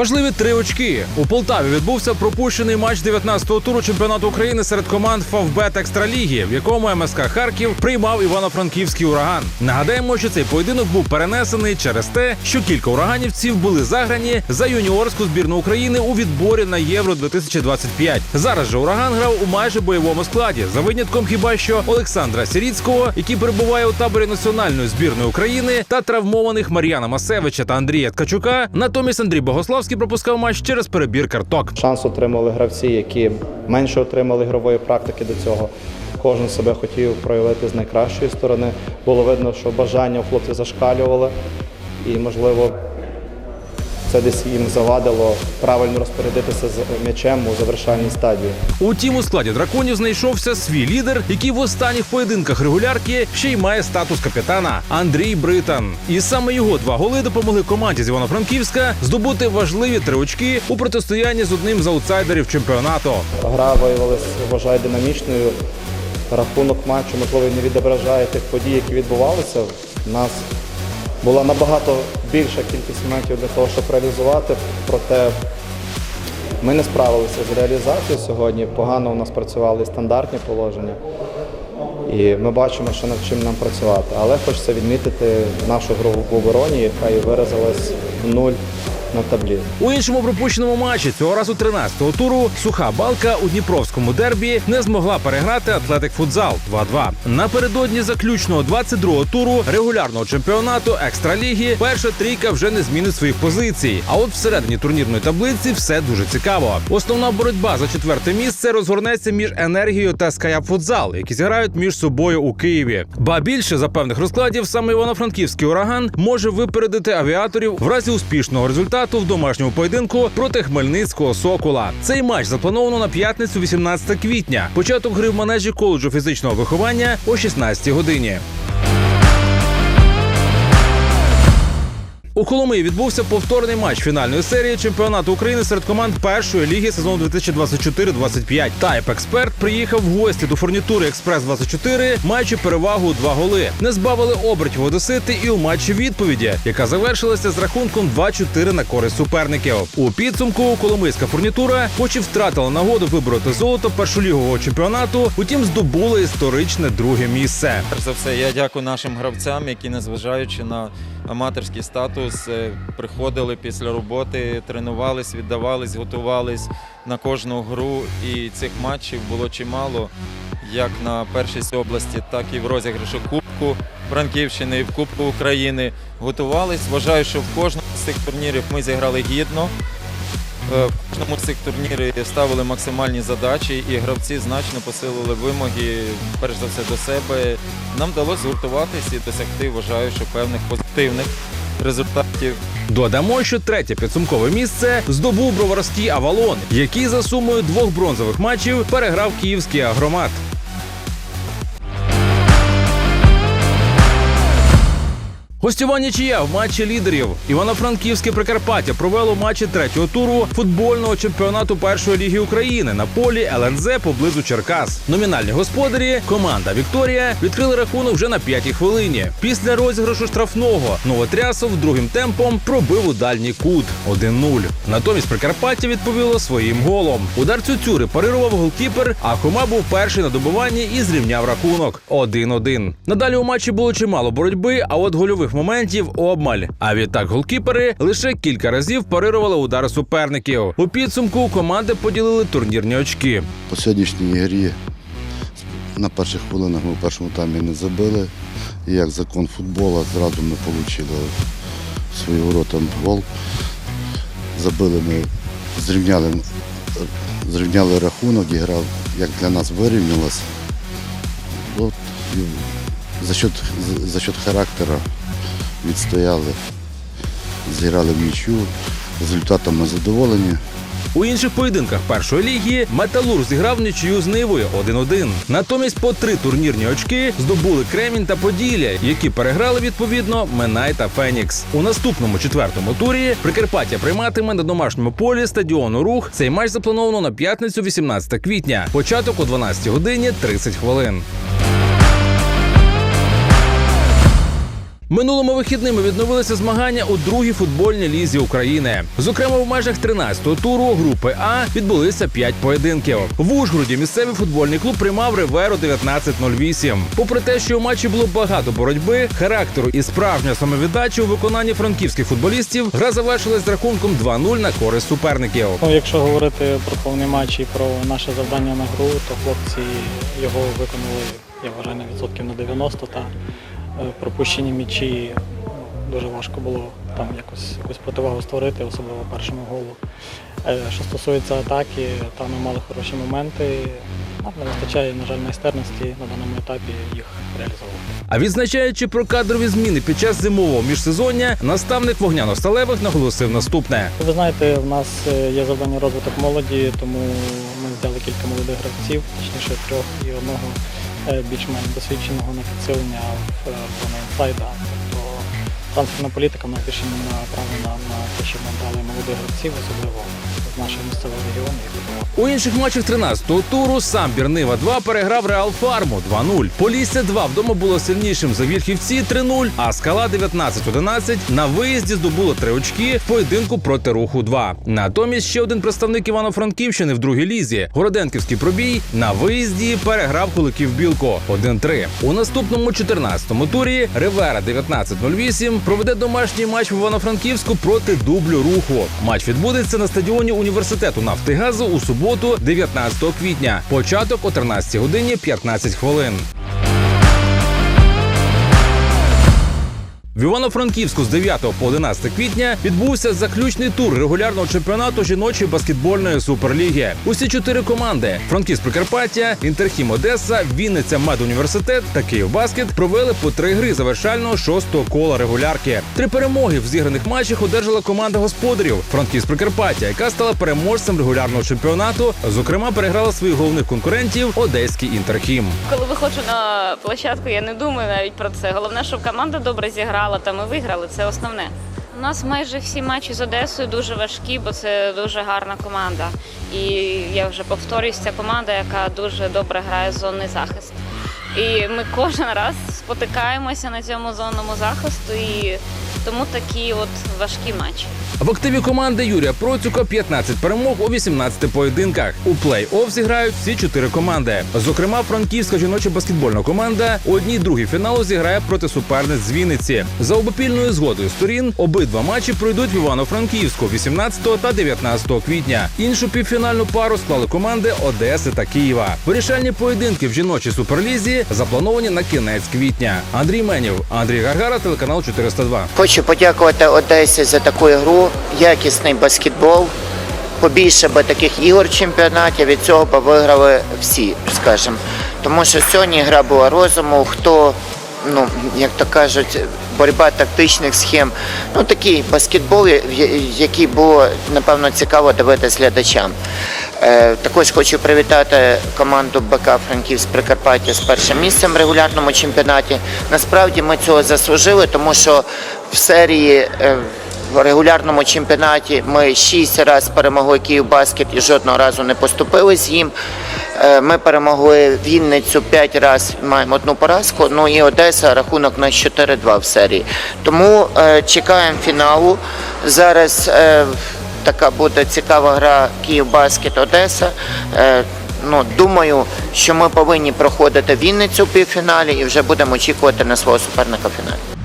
Важливі три очки. У Полтаві відбувся пропущений матч 19-го туру чемпіонату України серед команд Фавбет Екстраліги, в якому МСК Харків приймав Івано-Франківський ураган. Нагадаємо, що цей поєдинок був перенесений через те, що кілька ураганівців були заграні за юніорську збірну України у відборі на Євро 2025. Зараз же ураган грав у майже бойовому складі за винятком хіба що Олександра Сіріцького, який перебуває у таборі національної збірної України, та травмованих Мар'яна Масевича та Андрія Ткачука. Натомість Андрій Богославський пропускав матч через перебір карток. Шанс отримали гравці, які менше отримали ігрової практики до цього. Кожен себе хотів проявити з найкращої сторони. Було видно, що бажання у хлопців зашкалювали і, можливо, це десь їм завадило правильно розпорядитися з м'ячем у завершальній стадії. Утім, у складі драконів знайшовся свій лідер, який в останніх поєдинках регулярки ще й має статус капітана Андрій Британ. І саме його два голи допомогли команді з Івано-Франківська здобути важливі три очки у протистоянні з одним з аутсайдерів чемпіонату. Гра виявилася, вважаю, динамічною. Рахунок матчу, можливо, не відображає тих подій, які відбувалися. У нас була набагато більша кількість моментів для того, щоб реалізувати. Проте ми не справилися з реалізацією сьогодні. Погано у нас працювали стандартні положення. І ми бачимо, що над чим нам працювати. Але хочеться відмітити нашу гру в обороні, яка і виразилась в нуль на таблі. У іншому пропущеному матчі цього разу 13-го туру суха балка у Дніпровському дербі не змогла переграти Атлетик Футзал 2-2. Напередодні заключного 22-го туру регулярного чемпіонату екстраліги перша трійка вже не змінить своїх позицій. А от всередині турнірної таблиці все дуже цікаво. Основна боротьба за четверте місце розгорнеться між енергією та Скаяп Футзал, які зіграють між собою у Києві. Ба більше за певних розкладів саме Івано-Франківський ураган може випередити авіаторів в разі успішного результату в домашньому поєдинку проти Хмельницького Сокола. Цей матч заплановано на п'ятницю, 18 квітня. Початок гри в манежі коледжу фізичного виховання о 16 годині. У Коломиї відбувся повторний матч фінальної серії чемпіонату України серед команд першої ліги сезону 2024-25. Тайп експерт приїхав в гості до фурнітури Експрес 24 маючи перевагу у два голи. Не збавили обертів одесити і у матчі відповіді, яка завершилася з рахунком 2-4 на користь суперників. У підсумку Коломийська фурнітура, хоч і втратила нагоду вибороти золото першолігового чемпіонату, утім здобула історичне друге місце. За все, я дякую нашим гравцям, які, незважаючи на аматорський статус, е, приходили після роботи, тренувались, віддавались, готувались на кожну гру. І цих матчів було чимало, як на першість області, так і в розіграші Кубку Франківщини і в Кубку України. Готувались. Вважаю, що в кожному з цих турнірів ми зіграли гідно. Е, В кожному з цих турнірів ставили максимальні задачі, і гравці значно посилили вимоги, перш за все, до себе. Нам вдалося згуртуватись і досягти, вважаю, що певних позитивних результатів. Додамо, що третє підсумкове місце здобув броварський Авалон, який за сумою двох бронзових матчів переграв київський агромат. Гостювання нічия в матчі лідерів. Івано-Франківське Прикарпаття провело матчі третього туру футбольного чемпіонату першої ліги України на полі ЛНЗ поблизу Черкас. Номінальні господарі команда Вікторія відкрили рахунок вже на п'ятій хвилині. Після розіграшу штрафного Новотрясов другим темпом пробив у дальній кут 1-0. Натомість Прикарпаття відповіло своїм голом. Удар цюцюри парирував голкіпер, а Хома був перший на добуванні і зрівняв рахунок 1-1. Надалі у матчі було чимало боротьби, а от гольових моментів обмаль. А відтак голкіпери лише кілька разів парирували удари суперників. У підсумку команди поділили турнірні очки. По сьогоднішній грі на перших хвилинах ми в першому таймі не забили. І як закон футболу, зразу ми отримали свої ворота гол. Забили ми, зрівняли, зрівняли рахунок, і як для нас вирівнялась. От, за счет, за счет характера відстояли, зіграли в нічю. Результатом ми задоволені. У інших поєдинках першої ліги Металург зіграв нічию з Нивою 1-1. Натомість по три турнірні очки здобули Кремінь та Поділля, які переграли відповідно Минай та Фенікс. У наступному четвертому турі Прикарпаття прийматиме на домашньому полі стадіону Рух. Цей матч заплановано на п'ятницю, 18 квітня. Початок о 12 годині 30 хвилин. Минулими вихідними відновилися змагання у другій футбольній лізі України. Зокрема, в межах 13-го туру групи А відбулися 5 поєдинків. В Ужгороді місцевий футбольний клуб приймав Риверу 1908. Попри те, що у матчі було багато боротьби, характеру і справжньої самовіддачі у виконанні франківських футболістів, гра завершилась з рахунком 2-0 на користь суперників. Ну, якщо говорити про повний матч і про наше завдання на гру, то хлопці його виконали, я вважаю, на відсотків на 90 та пропущені м'ячі ну, дуже важко було там якось якусь противагу створити, особливо першому голу. Е, Що стосується атаки, там ми мали хороші моменти. Нам не вистачає, на жаль, майстерності на даному етапі їх реалізовувати. А відзначаючи про кадрові зміни під час зимового міжсезоння, наставник вогняно-сталевих наголосив наступне. Ви знаєте, в нас е, є завдання розвиток молоді, тому ми взяли кілька молодих гравців, точніше трьох і одного е, більш-менш досвідченого на в е, плані інсайда. Тобто трансферна політика в нас більше направлена на те, щоб ми брали молодих гравців, особливо нашого місцевого регіону. У інших матчах 13-го туру сам Бірнива 2 переграв Реал Фарму 2-0. Полісся 2 вдома було сильнішим за Вільхівці 3-0, а Скала 19-11 на виїзді здобуло три очки в поєдинку проти руху 2. Натомість ще один представник Івано-Франківщини в другій лізі. Городенківський пробій на виїзді переграв Куликів Білко 1-3. У наступному 14-му турі Ривера 19-08 проведе домашній матч в Івано-Франківську проти дублю руху. Матч відбудеться на стадіоні університету нафти газу у суботу, 19 квітня. Початок о 13 годині 15 хвилин. В Івано-Франківську з 9 по 11 квітня відбувся заключний тур регулярного чемпіонату жіночої баскетбольної суперліги. Усі чотири команди: Франківськ Прикарпаття, Інтерхім Одеса, Вінниця Медуніверситет та Київбаскет провели по три гри завершального шостого кола регулярки. Три перемоги в зіграних матчах одержала команда господарів Франківськ Прикарпаття, яка стала переможцем регулярного чемпіонату. Зокрема, переграла своїх головних конкурентів Одеський Інтерхім. Коли виходжу на площадку, я не думаю навіть про це. Головне, щоб команда добре зіграла та ми виграли. Це основне. У нас майже всі матчі з Одесою дуже важкі, бо це дуже гарна команда. І я вже повторюсь, ця команда, яка дуже добре грає зонний захист. І ми кожен раз спотикаємося на цьому зонному захисту, і тому такі от важкі матчі. В активі команди Юрія Процюка 15 перемог у 18 поєдинках. У плей-офф зіграють всі чотири команди. Зокрема, франківська жіноча баскетбольна команда у одній другій фіналу зіграє проти суперниць з Вінниці. За обопільною згодою сторін обидва матчі пройдуть в Івано-Франківську 18 та 19 квітня. Іншу півфінальну пару склали команди Одеси та Києва. Вирішальні поєдинки в жіночій суперлізі заплановані на кінець квітня. Андрій Менів, Андрій Гаргара, телеканал 402. Хочу подякувати Одесі за таку ігру, якісний баскетбол. Побільше би таких ігор в чемпіонаті, від цього би виграли всі, скажімо. Тому що сьогодні гра була розуму, хто, ну, як то кажуть, боротьба тактичних схем. Ну, такий баскетбол, який було, напевно, цікаво дивитися глядачам. Е, Також хочу привітати команду БК Франківськ Прикарпаття з першим місцем в регулярному чемпіонаті. Насправді ми цього заслужили, тому що в серії е, в регулярному чемпіонаті ми шість разів перемогли Київбаскет і жодного разу не поступились їм. Е, Ми перемогли Вінницю п'ять разів, маємо одну поразку. Ну і Одеса рахунок на 4-2 в серії. Тому чекаємо фіналу. Зараз така буде цікава гра Київбаскет Одеса. Е, Ну, думаю, що ми повинні проходити Вінницю в півфіналі і вже будемо очікувати на свого суперника в фіналі.